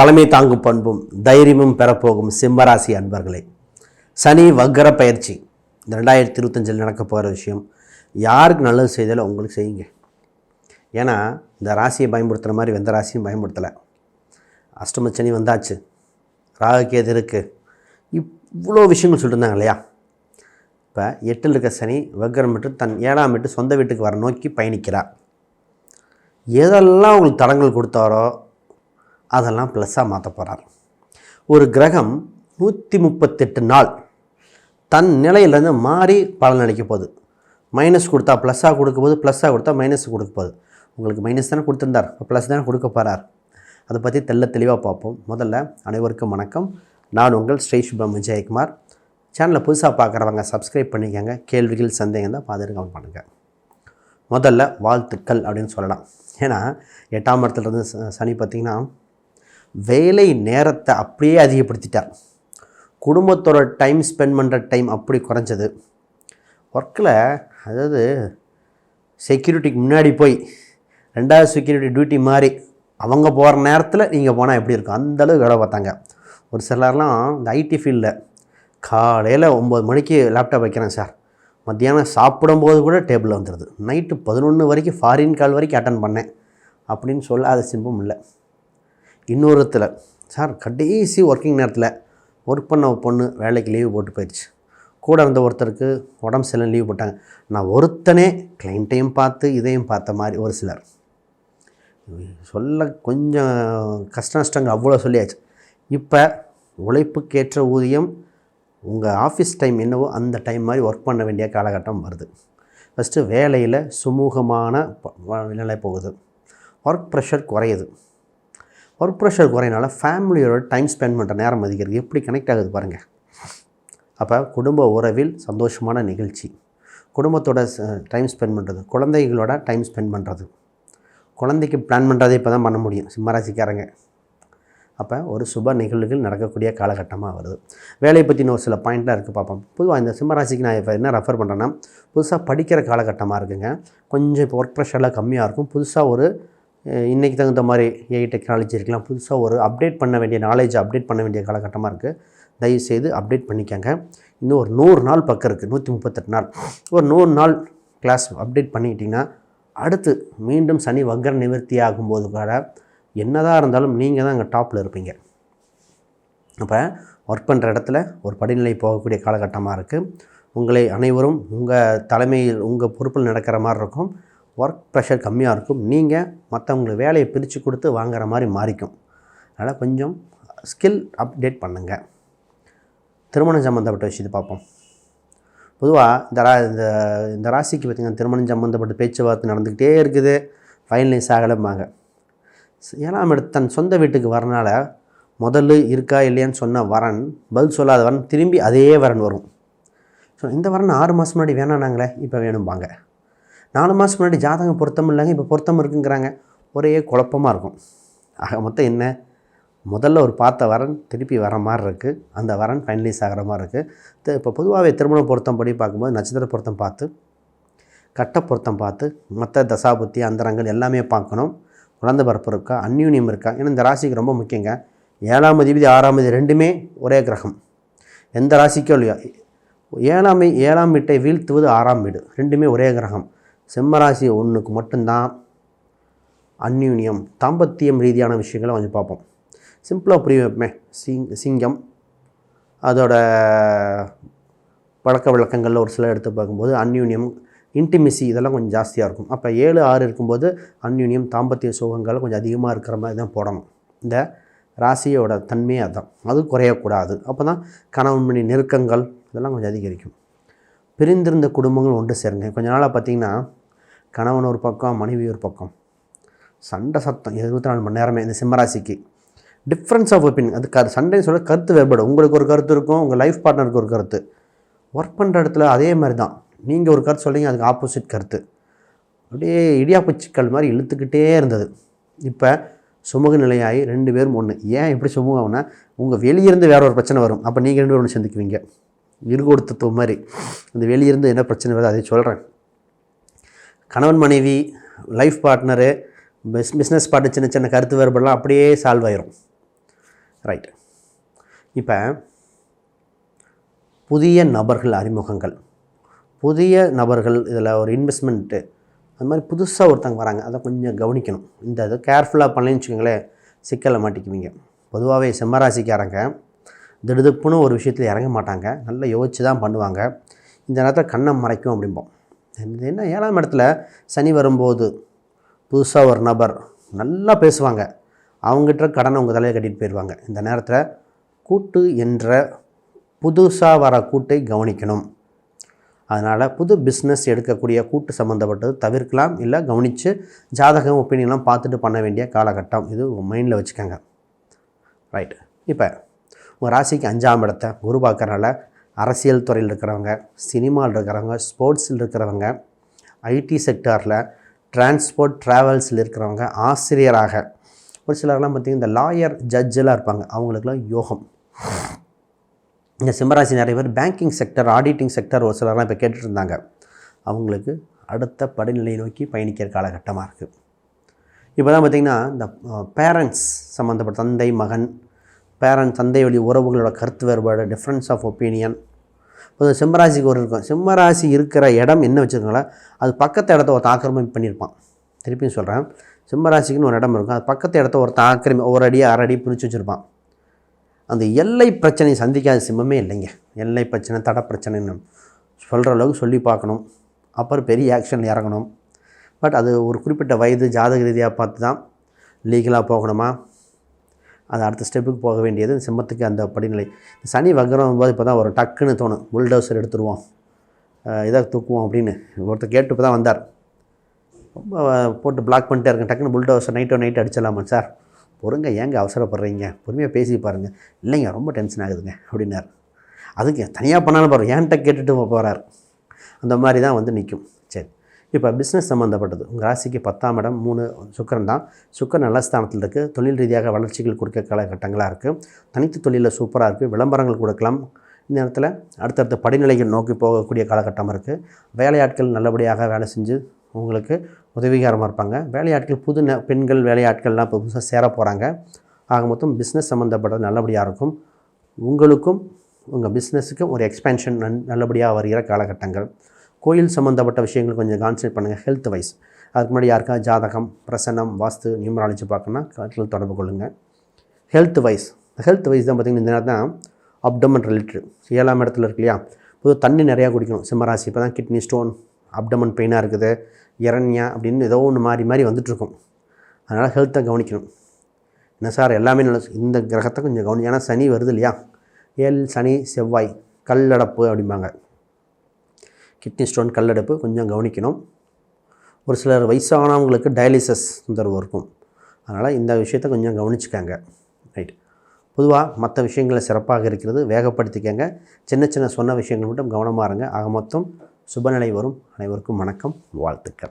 தலைமை தாங்கும் பண்பும் தைரியமும் பெறப்போகும் சிம்மராசி அன்பர்களே சனி வக்கர பயிற்சி. இந்த ரெண்டாயிரத்தி இருபத்தஞ்சில் நடக்க போகிற விஷயம் யாருக்கு நல்லது செய்தாலும் உங்களுக்கு செய்யுங்க. ஏன்னா இந்த ராசியை பயன்படுத்துகிற மாதிரி எந்த ராசியும் பயன்படுத்தலை. அஷ்டம சனி வந்தாச்சு ராகுகேது இருக்குது இவ்வளோ விஷயங்கள் சொல்லியிருந்தாங்க இல்லையா? இப்போ எட்டில் இருக்க சனி வக்கரம் விட்டு தன் ஏழாம் விட்டு சொந்த வீட்டுக்கு வர நோக்கி பயணிக்கிறார். எதெல்லாம் உங்களுக்கு தடங்கள் கொடுத்தாரோ அதெல்லாம் ப்ளஸ்ஸாக மாற்ற போகிறார் ஒரு கிரகம் நூற்றி முப்பத்தெட்டு நாள் தன் நிலையிலேருந்து மாறி பலன் அளிக்க போகுது. மைனஸ் கொடுத்தா ப்ளஸ்ஸாக கொடுக்க போது ப்ளஸ்ஸாக கொடுத்தா மைனஸ் கொடுக்க போகுது. உங்களுக்கு மைனஸ் தானே கொடுத்துருந்தார். ப்ளஸ் தானே கொடுக்க போகிறார் அதை பற்றி தெள்ள தெளிவாக பார்ப்போம். முதல்ல அனைவருக்கும் வணக்கம். நான் உங்கள் ஸ்ரீ சுப்ரம் விஜயகுமார். சேனலை புதுசாக பார்க்குறவங்க சப்ஸ்கிரைப் பண்ணிக்கோங்க. கேள்விகள் சந்தேகம் தான் பாதுகாப்பு பண்ணுங்கள் முதல்ல வாழ்த்துக்கள் அப்படின்னு சொல்லலாம். ஏன்னா எட்டாம் இடத்துலேருந்து ச- சனி பார்த்திங்கன்னா வேலை நேரத்தை அப்படியே அதிகப்படுத்திட்டார். குடும்பத்தோட டைம் ஸ்பெண்ட் பண்ணுற டைம் அப்படி குறைஞ்சது. ஒர்க்கில் அதாவது செக்யூரிட்டிக்கு முன்னாடி போய் ரெண்டாவது செக்யூரிட்டி டியூட்டி மாதிரி அவங்க போகிற நேரத்தில் நீங்கள் போனால் எப்படி இருக்கும்? அந்தளவுக்கு வேலை பார்த்தாங்க. ஒரு சிலர்லாம் இந்த ஐடி ஃபீல்டில் காலையில் ஒம்பது மணிக்கு லேப்டாப் வைக்கிறேன் சார் மத்தியானம் சாப்பிடும்போது கூட டேபிளில் வந்துடுது நைட்டு பதினொன்று வரைக்கும் ஃபாரின் கால் வரைக்கும் அட்டன் பண்ணேன். அப்படின்னு சொல்ல அது சிம்பம் இல்லை. இன்னொருத்தில் சார் கடைசி ஒர்க்கிங் நேரத்தில் ஒர்க் பண்ண பொண்ணு வேலைக்கு லீவு போட்டு போயிடுச்சு. கூட இருந்த ஒருத்தருக்கு உடம்பு சரியில்லை லீவ் போட்டாங்க. நான் ஒருத்தனே கிளைண்ட்டையும் பார்த்து இதையும் பார்த்த மாதிரி ஒரு சிலர். சொல்ல கொஞ்சம் கஷ்ட நஷ்டங்கள் அவ்வளோ சொல்லியாச்சு. இப்போ உழைப்புக்கேற்ற ஊதியம் உங்கள் ஆஃபீஸ் டைம் என்னவோ அந்த டைம் மாதிரி ஒர்க் பண்ண வேண்டிய காலகட்டம் வருது. ஃபஸ்ட்டு வேலையில் சுமூகமான நிலை போகுது. ஒர்க் ப்ரெஷர் குறையுது. ஒர்க் ப்ரெஷர் குறையினால ஃபேமிலியோட டைம் ஸ்பெண்ட் பண்ணுற நேரம் அதிகரிக்கு எப்படி கனெக்ட் ஆகுது பாருங்கள் அப்போ குடும்ப உறவில் சந்தோஷமான நிகழ்ச்சி. குடும்பத்தோட டைம் ஸ்பெண்ட் பண்ணுறது குழந்தைகளோட டைம் ஸ்பெண்ட் பண்ணுறது குழந்தைக்கு பிளான் பண்ணுறதே இப்போ தான் பண்ண முடியும். சிம்மராசிக்காரங்க. அப்போ ஒரு சுப நிகழ்வுகள் நடக்கக்கூடிய காலகட்டமாக வருது. வேலையை பற்றின ஒரு சில பாயிண்ட்லாம் இருக்குது பார்ப்போம் பொதுவாக இந்த சிம்மராசிக்கு நான் இப்போ என்ன ரெஃபர் பண்ணுறேன்னா புதுசாக படிக்கிற காலகட்டமாக இருக்குங்க. கொஞ்சம் இப்போ ஒர்க் ப்ரெஷர்லாம் கம்மியாக இருக்கும். புதுசாக ஒரு இன்றைக்கி தகுந்த மாதிரி ஏஐ டெக்னாலஜி இருக்கலாம். புதுசாக ஒரு அப்டேட் பண்ண வேண்டிய நாலேஜ் அப்டேட் பண்ண வேண்டிய காலகட்டமாக இருக்குது தயவுசெய்து அப்டேட் பண்ணிக்கங்க. இன்னும் ஒரு நூறு நாள் பக்கம் இருக்குது நூற்றி முப்பத்தெட்டு நாள். ஒரு நூறு நாள் கிளாஸ் அப்டேட் பண்ணிக்கிட்டிங்கன்னா அடுத்து மீண்டும் சனி வக்கர நிவர்த்தி ஆகும்போது கூட என்னதான் இருந்தாலும் நீங்கள் தான் அங்கே டாப்பில் இருப்பீங்க. அப்போ ஒர்க் பண்ணுற இடத்துல ஒரு படிநிலை போகக்கூடிய காலகட்டமாக இருக்குது உங்களை அனைவரும் உங்கள் தலைமையில் உங்கள் பொறுப்பில் நடக்கிற மாதிரி இருக்கும். ஒர்க் ப்ரெஷர் கம்மியாக இருக்கும். நீங்கள் மற்றவங்களுக்கு வேலையை பிரித்து கொடுத்து வாங்குற மாதிரி மாறிக்கும். அதனால் கொஞ்சம் ஸ்கில் அப்டேட் பண்ணுங்கள் திருமணம் சம்மந்தப்பட்ட விஷயத்தை பார்ப்போம். பொதுவாக இந்த ரா இந்த இந்த ராசிக்கு பார்த்திங்கன்னா திருமணம் சம்மந்தப்பட்ட பேச்சுவார்த்தை நடந்துக்கிட்டே இருக்குது. ஃபைனலைஸ் ஆகலைம்பாங்க. ஏழாம் இடத்து தன் சொந்த வீட்டுக்கு வரனால முதல்ல இருக்கா இல்லையான்னு சொன்ன வரன் பதில் சொல்லாத வரன் திரும்பி அதே வரன் வரும். ஸோ இந்த வரன் ஆறு மாதம் முன்னாடி வேணாம் நாங்களே இப்போ வேணும்பாங்க. நாலு மாதம் முன்னாடி ஜாதகம் பொருத்தம் இல்லைங்க இப்போ பொருத்தம் இருக்குங்கிறாங்க. ஒரே குழப்பமாக இருக்கும். ஆக மொத்தம் என்ன? முதல்ல ஒரு பார்த்த வரன் திருப்பி வர மாதிரி இருக்குது அந்த வரன் ஃபைனலைஸ் ஆகிற மாதிரி இருக்குது இப்போ பொதுவாகவே திருமண பொருத்தம் படி பார்க்கும்போது நட்சத்திர பொருத்தம் பார்த்து கட்ட பொருத்தம் பார்த்து மற்ற தசாபுத்தி அந்தரங்கள் எல்லாமே பார்க்கணும். குழந்தை பிறப்பு இருக்கா அந்யூன்யம் இருக்கா? ஏன்னா இந்த ராசிக்கு ரொம்ப முக்கியங்க. ஏழாம் அதிபதி ஆறாம் அதிபதி ரெண்டுமே ஒரே கிரகம். எந்த ராசிக்கோ இல்லையோ. ஏழாம் ஏழாம் வீட்டை வீழ்த்துவது ஆறாம் வீடு. ரெண்டுமே ஒரே கிரகம். சிம்மராசி ஒன்றுக்கு மட்டும்தான் அந்யூன்யம் தாம்பத்தியம் ரீதியான விஷயங்களை கொஞ்சம் பார்ப்போம். சிம்பிளாக புரிய வைப்போமே. சிங் சிங்கம். அதோட பழக்க வழக்கங்களில் ஒரு சில எடுத்து பார்க்கும்போது அந்யூன்யம் இன்டிமிசி இதெல்லாம் கொஞ்சம் ஜாஸ்தியாக இருக்கும். அப்போ ஏழு ஆறு இருக்கும்போது அந்யூன்யம் தாம்பத்திய சோகங்கள் கொஞ்சம் அதிகமாக இருக்கிற மாதிரி தான் போடணும். இந்த ராசியோட தன்மையே அதுதான் அது குறையக்கூடாது. அப்போ தான் கணவன் மணி நெருக்கங்கள் இதெல்லாம் கொஞ்சம் அதிகரிக்கும். பிரிந்திருந்த குடும்பங்கள் ஒன்று சேருங்க. கொஞ்ச நாளாக பார்த்தீங்கன்னா கணவன் ஒரு பக்கம் மனைவி ஒரு பக்கம். சண்டை சத்தம் இருபத்தி நாலு மணி நேரமே இந்த சிம்மராசிக்கு. டிஃப்ரென்ஸ் ஆஃப் ஒப்பீனியன் அது கரு சண்டைன்னு சொல்ல கருத்து வேறுபடும் உங்களுக்கு ஒரு கருத்து இருக்கும் உங்கள் லைஃப் பார்ட்னருக்கு ஒரு கருத்து. ஒர்க் பண்ணுற இடத்துல அதே மாதிரி தான் நீங்கள் ஒரு கருத்து சொல்லிங்க அதுக்கு ஆப்போசிட் கருத்து. அப்படியே இடியாப்பு சிக்கல் மாதிரி இழுத்துக்கிட்டே இருந்தது. இப்போ சுமூக நிலையாகி ரெண்டு பேரும் ஒன்று ஏன் எப்படி சுமூகம்னா உங்கள் வெளியிருந்து வேற ஒரு பிரச்சனை வரும். அப்போ நீங்கள் ரெண்டு பேரும் ஒன்று சந்திக்குவீங்க இருகொடுத்தத்துவம் மாதிரி. அந்த வெளியிருந்து என்ன பிரச்சனை வருது அதை சொல்கிறேன் கணவன் மனைவி லைஃப் பார்ட்னரு பிஸ் பிஸ்னஸ் பார்ட்னர் சின்ன சின்ன கருத்து வேறுபாடுலாம் அப்படியே சால்வ் ஆயிரும். ரைட் இப்போ புதிய நபர்கள் அறிமுகங்கள். புதிய நபர்கள் இதில் ஒரு இன்வெஸ்ட்மெண்ட்டு அது மாதிரி புதுசாக ஒருத்தங்க வராங்க. அதை கொஞ்சம் கவனிக்கணும். இந்த இது கேர்ஃபுல்லாக பண்ணலன்னு வச்சுக்கோங்களேன் சிக்கலை மாட்டிக்குவீங்க. பொதுவாகவே செம்மராசிக்காரங்க திடுதுப்புன்னு ஒரு விஷயத்தில் இறங்க மாட்டாங்க. நல்லா யோசிச்சு தான் பண்ணுவாங்க. இந்த நேரத்தில் கண்ணை மறைக்கும் அப்படிம்போம். என்ன? ஏழாம் இடத்துல சனி வரும்போது புதுசாக ஒரு நபர் நல்லா பேசுவாங்க. அவங்ககிட்ட கடனை உங்கள் தலையை கட்டிட்டு போயிடுவாங்க இந்த நேரத்தில் கூட்டு என்ற புதுசாக வர கூட்டை கவனிக்கணும். அதனால் புது பிஸ்னஸ் எடுக்கக்கூடிய கூட்டு சம்மந்தப்பட்டது தவிர்க்கலாம் இல்லை கவனித்து ஜாதகம் ஒப்பீனியன்லாம் பார்த்துட்டு பண்ண வேண்டிய காலகட்டம். இது மைண்டில் வச்சுக்கோங்க. ரைட் இப்போ உங்கள் ராசிக்கு அஞ்சாம் இடத்த குரு பார்க்கறனால அரசியல் துறையில் இருக்கிறவங்க சினிமாவில் இருக்கிறவங்க ஸ்போர்ட்ஸில் இருக்கிறவங்க ஐடி செக்டாரில் டிரான்ஸ்போர்ட் ட்ராவல்ஸில் இருக்கிறவங்க ஆசிரியராக. ஒரு சிலர்லாம் பார்த்திங்கன்னா இந்த லாயர் ஜட்ஜெல்லாம் இருப்பாங்க. அவங்களுக்குலாம் யோகம். இந்த சிம்மராசி நிறைய பேர் பேங்கிங் செக்டர் ஆடிட்டிங் செக்டர் ஒரு சிலர்லாம் இப்போ கேட்டுட்டு இருந்தாங்க. அவங்களுக்கு அடுத்த படிநிலை நோக்கி பயணிக்கிற காலகட்டமாக இருக்குது இப்போ தான் பார்த்திங்கன்னா இந்த பேரண்ட்ஸ் சம்மந்தப்பட்ட தந்தை மகன் பேரண்ட் தந்தை வழி உறவுகளோட கருத்து வேறுபாடு டிஃப்ரென்ஸ் ஆஃப் ஒப்பீனியன் இப்போ சிம்மராசிக்கு ஒரு இருக்கும். சிம்மராசி இருக்கிற இடம் என்ன வச்சுருக்கோங்களா? அது பக்கத்து இடத்த ஒரு ஆக்கிரமிப்பு பண்ணியிருப்பான். திருப்பியும் சொல்கிறேன் சிம்மராசிக்குன்னு ஒரு இடம் இருக்கும். அது பக்கத்து இடத்த ஒரு ஆக்கிரமி ஒரு அடி அரை அடி பிரித்து வச்சுருப்பான். அந்த எல்லை பிரச்சனை சந்திக்காத சிம்மமே இல்லைங்க. எல்லை பிரச்சனை தட பிரச்சனைன்னு சொல்கிற அளவுக்கு சொல்லி பார்க்கணும். அப்புறம் பெரிய ஆக்ஷன் இறங்கணும். பட் அது ஒரு குறிப்பிட்ட வயது ஜாதக ரீதியாக பார்த்து தான் லீகலாக போகணுமா? அது அடுத்த ஸ்டெப்புக்கு போக வேண்டியது. சிம்மத்துக்கு அந்த படிநிலை. சனி வக்ரம் போது இப்போ தான் ஒரு டக்குன்னு தோணும். புல்டோசர் எடுத்துருவோம். அஹ் இதை தூக்குவோம் அப்படின்னு. ஒருத்தர் கேட்டு இப்போ தான் வந்தார். ரொம்ப போட்டு பிளாக் பண்ணிட்டே இருக்கேன். டக்குன்னு புல்டோசர் நைட்டோ நைட் அடிச்சிடலாமா சார்? பொறுங்க ஏங்க அவசரப்படுறீங்க? பொறுமையாக பேசி பாருங்கள் இல்லைங்க ரொம்ப டென்ஷன் ஆகுதுங்க அப்படின்னார். அதுக்கு தனியாக பண்ணாலும் பாரு ஏன்ட்ட கேட்டுட்டு போகிறார் அந்த மாதிரி தான் வந்து நிற்கும் இப்போ பிஸ்னஸ் சம்மந்தப்பட்டது உங்கள் ராசிக்கு பத்தாம் இடம் மூணு சுக்கரன் தான். சுக்கரன் நல்ல ஸ்தானத்தில் இருக்குது தொழில் ரீதியாக வளர்ச்சிகள் கொடுக்க காலகட்டங்களாக இருக்குது தனித்து தொழிலில் சூப்பராக இருக்குது விளம்பரங்கள் கொடுக்கலாம். இந்த நேரத்தில் அடுத்தடுத்த படிநிலைகள் நோக்கி போகக்கூடிய காலகட்டமாக இருக்குது வேலையாட்கள் நல்லபடியாக வேலை செஞ்சு உங்களுக்கு உதவிகரமாக இருப்பாங்க. வேலையாட்கள் புது ந பெண்கள் வேலையாட்கள்லாம் இப்போ புதுசாக சேர போகிறாங்க ஆக மொத்தம் பிஸ்னஸ் சம்மந்தப்பட்டது நல்லபடியாக இருக்கும். உங்களுக்கும் உங்கள் பிஸ்னஸுக்கும் ஒரு எக்ஸ்பேன்ஷன் நன் நல்லபடியாக வருகிற காலகட்டங்கள். கோயில் சம்மந்தப்பட்ட விஷயங்கள் கொஞ்சம் கான்சன்ட்ரேட் பண்ணுங்கள் ஹெல்த் வைஸ் அதுக்கு முன்னாடி யாருக்கா ஜாதகம் பிரசன்னம் வாஸ்து நியூமராலஜி பார்க்கணுன்னா கட்டில் தொடர்பு கொள்ளுங்கள் ஹெல்த் வைஸ் ஹெல்த் வைஸ் தான் பார்த்திங்கன்னா இந்த நேரம் தான் அப்டமன் ரிலேட்டட் ஏழாம் இடத்துல இருக்கு இல்லையா? புது தண்ணி நிறையா குடிக்கணும். சிம்மராசி இப்போ தான் கிட்னி ஸ்டோன் அப்டமன் பெயினாக இருக்குது இரண்யா அப்படின்னு ஏதோ ஒன்று மாறி மாறி வந்துட்டுருக்கும் அதனால் ஹெல்த்தை கவனிக்கணும். என்ன சார் எல்லாமே நல்ல இந்த கிரகத்தை கொஞ்சம் கவனி ஏன்னா சனி வருது இல்லையா? ஏழு சனி செவ்வாய் கல்லடப்பு அப்படிம்பாங்க. கிட்னி ஸ்டோன் கல்லடைப்பு கொஞ்சம் கவனிக்கணும். ஒரு சிலர் வயசானவங்களுக்கு டயாலிசிஸ் தொந்தரவு இருக்கும். அதனால் இந்த விஷயத்தை கொஞ்சம் கவனிச்சுக்காங்க. ரைட் பொதுவாக மற்ற விஷயங்களை சிறப்பாக இருக்கிறது வேகப்படுத்திக்கங்க. சின்ன சின்ன சொன்ன விஷயங்கள் மட்டும் கவனமாக இருங்க. ஆக மொத்தம் சுபநிலை வரும். அனைவருக்கும் வணக்கம். வாழ்த்துக்கள்.